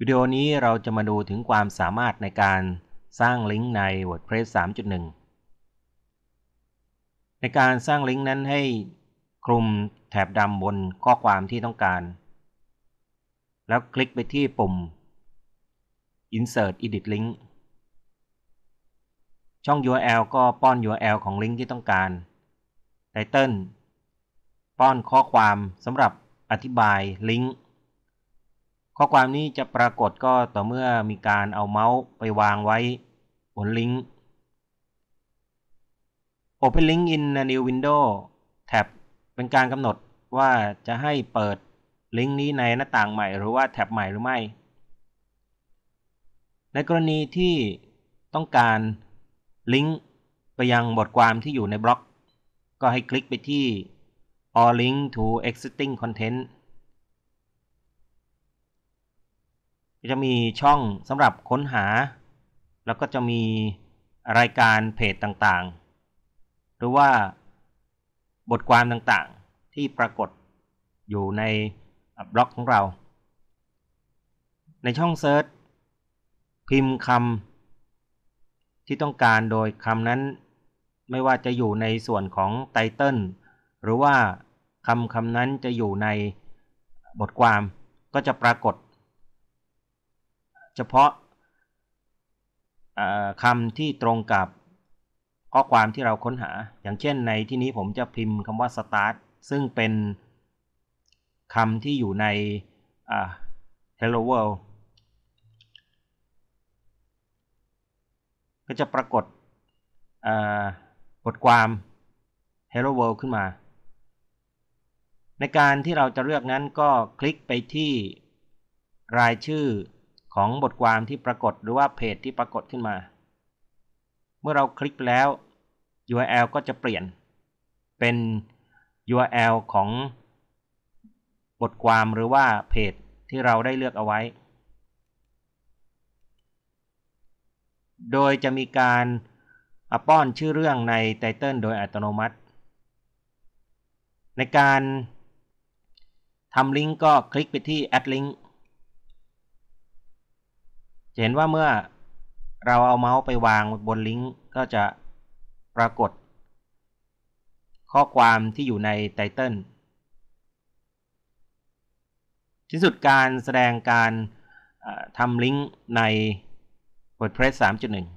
วิดีโอนี้เราจะมาดูถึงความสามารถในการสร้างลิงก์ใน WordPress 3.1 ในการสร้างลิงก์นั้นให้คลุมแถบดำบนข้อความที่ต้องการ แล้วคลิกไปที่ปุ่ม Insert Edit Link ช่อง URL ก็ป้อน URL ของลิงก์ที่ต้องการ Title ป้อนข้อความสำหรับอธิบายลิงก์ ข้อความนี้จะปรากฏก็ต่อเมื่อมีการเอาเมาส์ไปวางไว้บนลิงก์ Open Link in a New Window แท็บเป็นการกำหนดว่าจะให้เปิดลิงก์นี้ในหน้าต่างใหม่หรือว่าแท็บใหม่หรือไม่ ในกรณีที่ต้องการลิงก์ไปยังบทความที่อยู่ในบล็อก ก็ให้คลิกไปที่ All Link to Existing Content จะมีช่องสำหรับค้นหา แล้วก็จะมีรายการเพจต่างๆ หรือว่าบทความต่างๆ ที่ปรากฏอยู่ในบล็อกของเรา ในช่องเซิร์ชพิมพ์คำที่ต้องการโดยคำนั้น ไม่ว่าจะอยู่ในส่วนของไตเติลหรือว่าคำคำนั้นจะอยู่ในบทความก็จะปรากฏ เฉพาะคำที่ตรงกับข้อความที่เราค้นหา อย่างเช่นในที่นี้ผมจะพิมพ์คำว่า start ซึ่งเป็นคำที่อยู่ใน hello world ก็จะปรากฏบทความ hello world ขึ้นมา ในการที่เราจะเลือกนั้นก็คลิกไปที่รายชื่อ ของบทความที่ปรากฏหรือว่าเพจที่ปรากฏขึ้นมา เมื่อเราคลิกแล้ว URL ก็จะเปลี่ยน เป็น URL ของบทความหรือว่าเพจที่เราได้เลือกเอาไว้ โดยจะมีการป้อนชื่อเรื่องในไตเติลโดยอัตโนมัติ ในการทำลิงก์ก็คลิกไปที่ add link จะเห็นว่าเมื่อเราเอาเมาส์ไปวางบนลิงก์ก็จะปรากฏ ข้อความที่อยู่ในไตเติลที่สุดการแสดงการทำลิงก์ใน WordPress 3.1